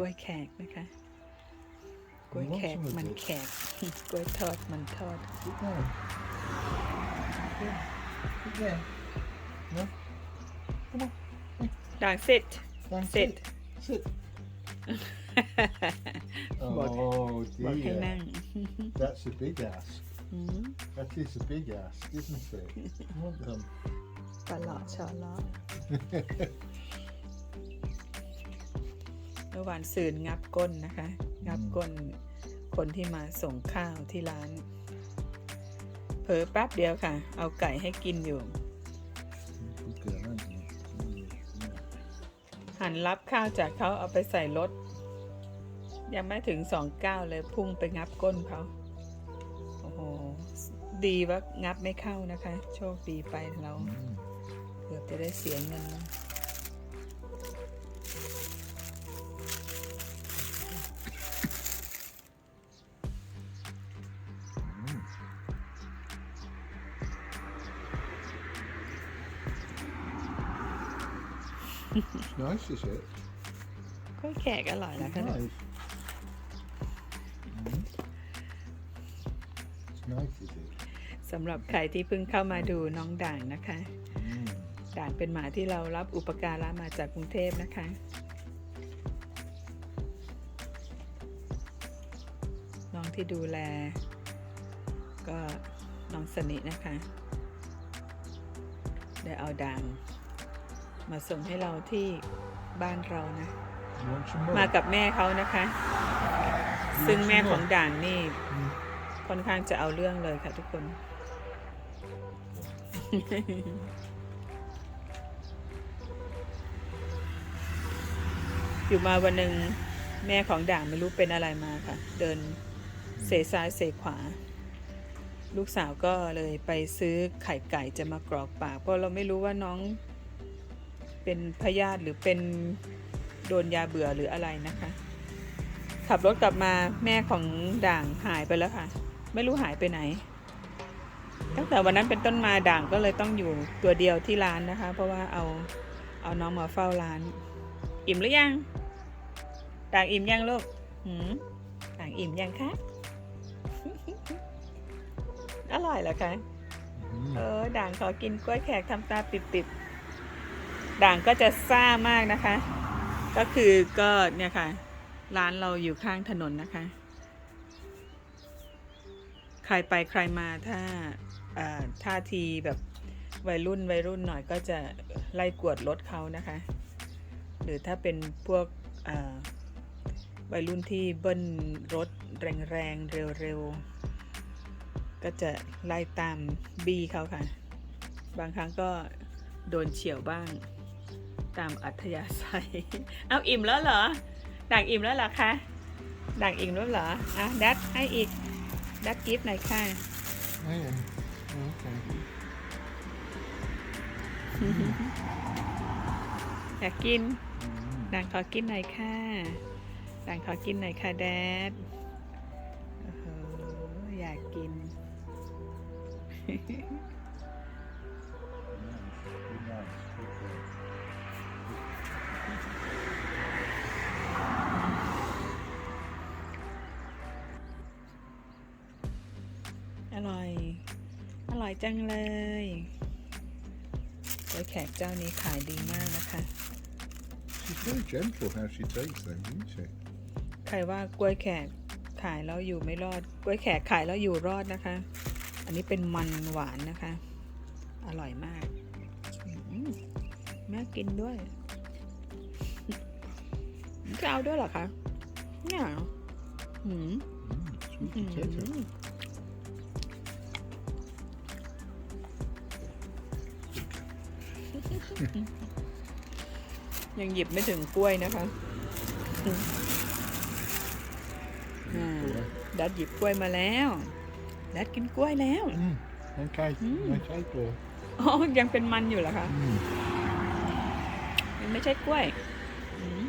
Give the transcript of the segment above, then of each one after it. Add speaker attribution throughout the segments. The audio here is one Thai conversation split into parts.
Speaker 1: ล้วยแขกนะคะ กล้วยแขกมันแขก กล้วยทอดมันทอด
Speaker 2: Sit down. Yeah. Sit there. No? Come on.
Speaker 1: ด่าง sit
Speaker 2: Down,
Speaker 1: Sit.
Speaker 2: Sit. Oh
Speaker 1: บอกให้นั่
Speaker 2: dear.
Speaker 1: ง
Speaker 2: That's a big ass.
Speaker 1: หืม
Speaker 2: That is a big ass, isn't it? Well done.
Speaker 1: ปลาหลอดชอล้อ เมื่อวานซืนงับก้นนะคะ งับก้นคนที่มาส่งข้าวที่ร้าน เผลอแป๊บเดียวค่ะ เอาไก่ให้กินอยู่ หันรับข้าวจากเขาเอาไปใส่รถ ยังไม่ถึงสองก้าวเลยพุ่งไปงับก้นเขาโอ้โหดีว่างับไม่เข้านะคะ โชคดีไปเรา เกือบจะได้เสียเงิน
Speaker 2: nice, is it?
Speaker 1: กล้วยแขกอร่อยแล้วค่ะ
Speaker 2: Nice. Mm. It's nice, is it?
Speaker 1: สำหรับใครที่เพิ่งเข้ามาดูน้องด่างนะคะ
Speaker 2: Mm.
Speaker 1: ด่างเป็นหมาที่เรารับอุปการะมาจากกรุงเทพนะคะ น้องที่ดูแล ก็น้องสนินะคะ ได้เอาด่าง มาส่งให้เราที่บ้านเรานะ
Speaker 2: You want some
Speaker 1: มา
Speaker 2: more?
Speaker 1: กับแม่เขานะคะ ซึ่งแม่ของด่างนี่
Speaker 2: Mm.
Speaker 1: ค่อนข้างจะเอาเรื่องเลยค่ะทุกคน อยู่มาวันหนึ่งแม่ของด่างไม่รู้เป็นอะไรมาค่ะ เดินเสซ้ายเสขวา ลูกสาวก็เลยไปซื้อไข่ไก่จะมากรอกปาก เพราะเราไม่รู้ว่าน้อง เป็นพยาธิหรือเป็นโดนยาเบื่อหรืออะไรนะคะ ขับรถกลับมาแม่ของด่างหายไปแล้วค่ะ ไม่รู้หายไปไหน ตั้งแต่วันนั้นเป็นต้นมาด่างก็เลยต้องอยู่ตัวเดียวที่ร้านนะคะ เพราะว่าเอาเอาน้องมาเฝ้าร้าน อิ่มหรือยัง ด่างอิ่มยังลูกหืมด่างอิ่มยังคะอร่อยเหรอคะ
Speaker 2: Mm.
Speaker 1: เออด่างขอกินกล้วยแขกทำตาปิบๆ ด่างก็จะซ่ามากนะคะ ก็คือก็เนี่ยค่ะ ร้านเราอยู่ข้างถนนนะคะ ใครไปใครมาถ้าท่าทีแบบวัยรุ่นวัยรุ่นหน่อยก็จะไล่กวดรถเขานะคะ หรือถ้าเป็นพวกวัยรุ่นที่เบิ้ลรถแรงๆเร็วๆ ก็จะไล่ตามบีเขาค่ะ บางครั้งก็ โดนเฉียวบ้าง ตามอัธยาศัย เอาอิ่มแล้วเหรอด่างอิ่มแล้วเหรอคะด่างอิ่มแล้วเหรออะดัดให้อีกดัดกิฟต์หน่อยค่ะ
Speaker 2: Oh, yeah. Okay.
Speaker 1: อยากกิน
Speaker 2: Mm.
Speaker 1: ด่างขอกินหน่อยค่ะด่างขอกินหน่อยค่ะแดดโอ้โหอยากกิน ร่อย อร่อยจังเลยกล้วยแขกเจ้านี้ขายดีมากนะคะ
Speaker 2: She's very gentle how she takes things, isn't she?
Speaker 1: ใครว่ากล้วยแขกขายแล้วอยู่ไม่รอด กล้วยแขกขายแล้วอยู่รอดนะคะ อันนี้เป็นมันหวานนะคะ อร่อยมากอืมแม่กินด้วยจะเอาด้วยเหรอคะเนี่ยหืม
Speaker 2: Mm, sweet
Speaker 1: หื
Speaker 2: potato.
Speaker 1: ม ยังหยิบไม่ถึงกล้วยนะคะอ่าดัดหยิบกล้วยมาแล้วดัดกินกล้วยแล้ว
Speaker 2: Mm. Okay.
Speaker 1: Mm.
Speaker 2: Nice apple.
Speaker 1: อ๋อยังเป็นมันอยู่เหรอคะ
Speaker 2: Mm.
Speaker 1: มันไม่ใช่กล้วยอืม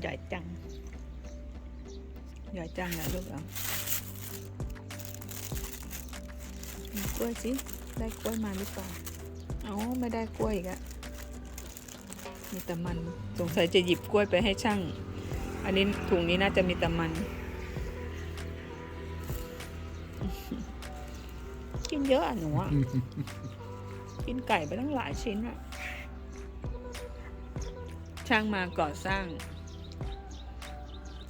Speaker 1: ใหญ่จังอย่าจังนะลูกเอามีกล้วยสิ ได้กล้วยมาหรือเปล่าเอาไม่ได้กล้วยอีกอะมีแต่มัน สงสัยจะหยิบกล้วยไปให้ช่าง อันนี้ถุงนี้น่าจะมีแต่มัน กินเยอะอะหนูอะ กินไก่ไปตั้งหลายชิ้นอะ ช่างมาก่อสร้าง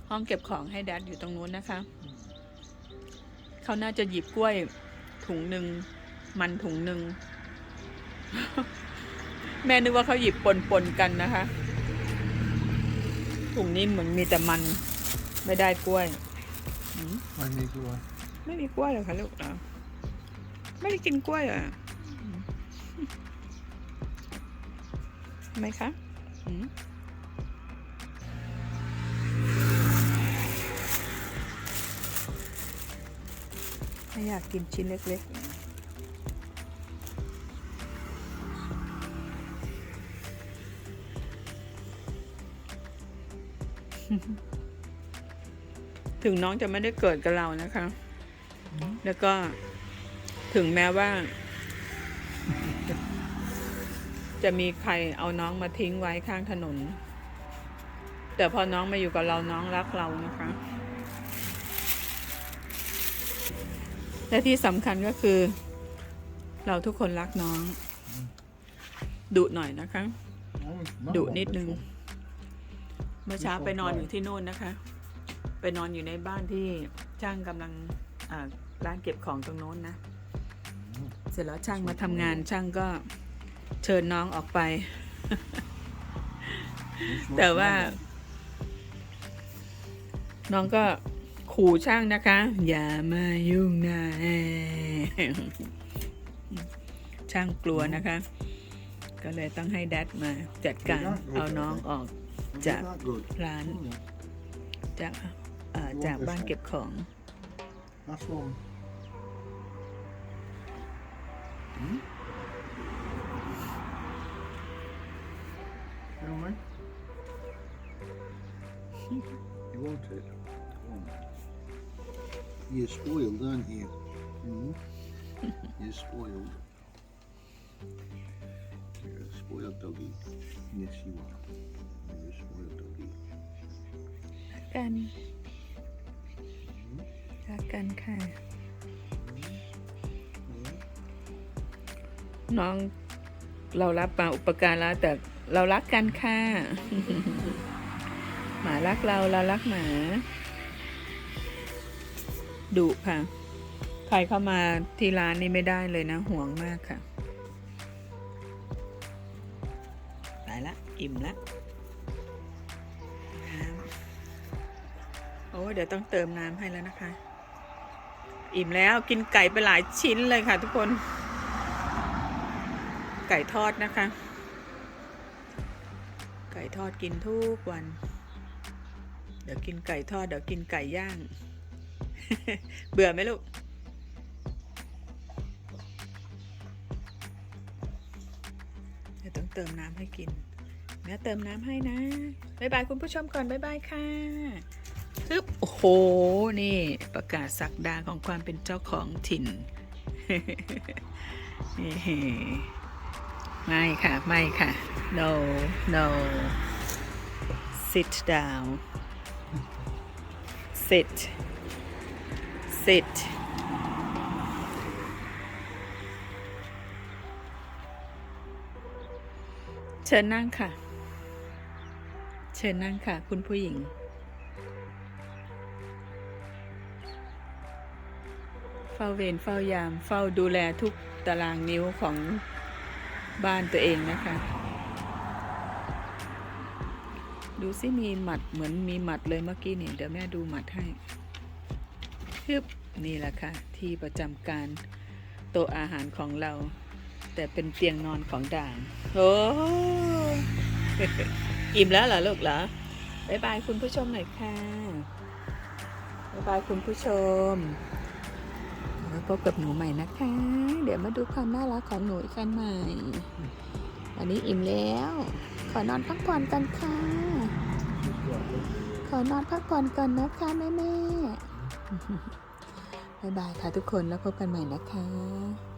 Speaker 1: ห้องเก็บของให้แดดอยู่ตรงนู้นนะคะ เขาน่าจะหยิบกล้วยถุงหนึ่งมันถุงหนึ่ง แม่นึกว่าเขาหยิบปนปนๆกันนะคะ ถุงนี้เหมือนมีแต่มันไม่ได้กล้วยหืม
Speaker 2: ไม่มีกลัว
Speaker 1: ไม่มีกล้วยเหรอคะลูกเหรอไม่ได้กินกล้วยเหรออืมทำไมคะอืม ไม่อยากกินชิ้นเล็กๆ ถึงน้องจะไม่ได้เกิดกับเรานะคะ แล้วก็ถึงแม้ว่า จะมีใครเอาน้องมาทิ้งไว้ข้างถนน แต่พอน้องมาอยู่กับเราน้องรักเรานะคะ และที่สำคัญก็คือ เราทุกคนรักน้องดุหน่อยนะคะ ดุนิดนึง เมื่อเช้าไปนอนอยู่ที่นู่นนะคะ ไปนอนอยู่ในบ้านที่ช่างกำลังร้านเก็บของตรงโน้นนะ เสร็จแล้วช่างมาทำงานช่างก็เชิญน้องออกไป แต่ว่า น้องก็ ขู่ช่างนะคะ อย่ามายุ่งนะช่างกลัวนะคะ ก็เลยต้องให้แดดมาจัดการเอาน้องออก
Speaker 2: จาก
Speaker 1: ร้าน จากเอ่อจากบ้านเก็บของ
Speaker 2: That's one. Hmm? You know me? You want it? Go on. You're spoiled, aren't you? Hmm? You're spoiled. You're a spoiled doggy. Yes, you are. You're a spoiled doggy.
Speaker 1: กันรักกันค่ะ น้องเรารับมาอุปการะแต่เรารักกันค่ะ หมารักเราเรารักหมา ดุค่ะ ใครเข้ามาที่ร้านนี่ไม่ได้เลยนะห่วงมากค่ะไปละอิ่มละโอ้เดี๋ยวต้องเติมน้ำให้แล้วนะคะ อิ่มแล้วกินไก่ไปหลายชิ้นเลยค่ะทุกคน ไก่ทอดนะคะ ไก่ทอดกินทุกวัน เดี๋ยวกินไก่ทอดเดี๋ยวกินไก่ย่าง เบื่อไหมลูก เดี๋ยวต้องเติมน้ำให้กินแม่เติมน้ำให้นะบ๊ายบายคุณผู้ชมก่อนบ๊ายบายค่ะซึบโอ้โห นี่ประกาศสักดาของความเป็นเจ้าของถิ่นไม่ค่ะ ไม่ค่ะ no no sit down sit sit เชิญนั่งค่ะ เชิญนั่งค่ะ คุณผู้หญิง เฝ้าเวรเฝ้ายาม เฝ้าดูแลทุกตารางนิ้วของบ้านตัวเองนะคะ ดูสิมีหมัดเหมือนมีหมัดเลยเมื่อกี้นี่เดี๋ยวแม่ดูหมัดให้ฮึบ นี่แหละค่ะ ที่ประจำการโต๊ะอาหารของเรา แต่เป็นเตียงนอนของด่างโอ้อิ่มแล้วเหรอลูกเหรอบายบายคุณผู้ชมหน่อยค่ะบายบายคุณผู้ชมแล้วพบกับหนูใหม่นะคะ เดี๋ยวมาดูความน่ารักของหนูอีกกันใหม่ วันนี้อิ่มแล้ว ขอนอนพักผ่อนกันค่ะ ขอนอนพักผ่อนก่อนนะคะแม่แม่ บ๊ายบายค่ะทุกคนแล้วพบกันใหม่นะคะ